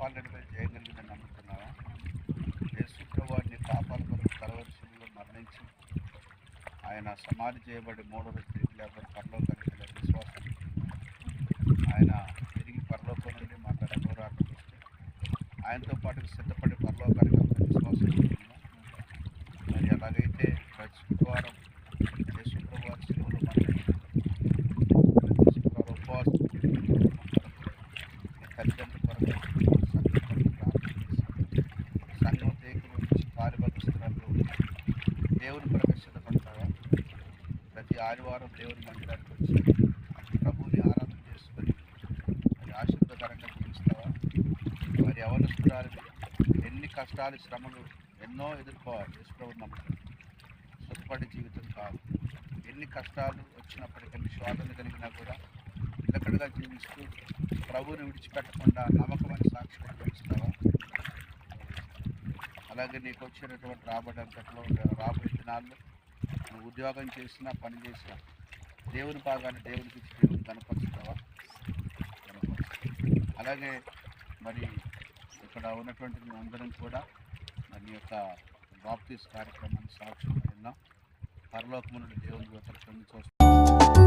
Japan Reddy గారు చేయగలిగిందని నమ్ముతున్నాము యేసుప్ర వారిని పాపాల కొరకు కలవరిశీలో మరణించి ఆయన సమాధి చేయబడి మూడు రోజులు తిరిగి లేకపోతే పరలోకానికి విశ్వాసం ఆయన తిరిగి పరలోకం నుండి మాకు రఘురాకు ఆయనతో పాటు సిద్ధపడి పరలోకానికి విశ్వాసం మరి ఎలాగైతే ప్రతి శుక్రవారం శుక్రవారం సెలవులు మరణించి శుక్రవారం ఉపవాసం. తల్లిదండ్రుల కొరకు ఆదివారం దేవుని మందిరానికి వచ్చి ప్రభువుని ఆరాధన చేసుకొని మరి ఆశీర్వదకరంగా జీవిస్తావా? మరి యవనస్తురాలు ఎన్ని కష్టాలు శ్రమలు ఎన్నో ఎదుర్కోవాలి. యేసుప్రభు నమ్మకం సుఖపడి జీవితం కాదు. ఎన్ని కష్టాలు వచ్చినప్పటికీ ఎన్ని కలిగినా కూడా నిలకడగా జీవిస్తూ ప్రభువుని విడిచిపెట్టకుండా నమ్మకమైన సాక్షిగా జీవిస్తావా? అలాగే నీకు వచ్చినటువంటి రాబడి అంతట్లో రాబోయే దినాల్లో నువ్వు ఉద్యోగం చేసినా పని చేసినా దేవుని భాగాన్ని దేవునికి ఇచ్చి దేవుని కనపరుస్తావా కనపరుస్తావా. అలాగే మరి ఇక్కడ ఉన్నటువంటి మీ అందరం కూడా మరి యొక్క బాప్తీస్ కార్యక్రమాన్ని సాక్షి విన్నాం. పరలోకమునుడి దేవుని యొక్క చూస్తాం.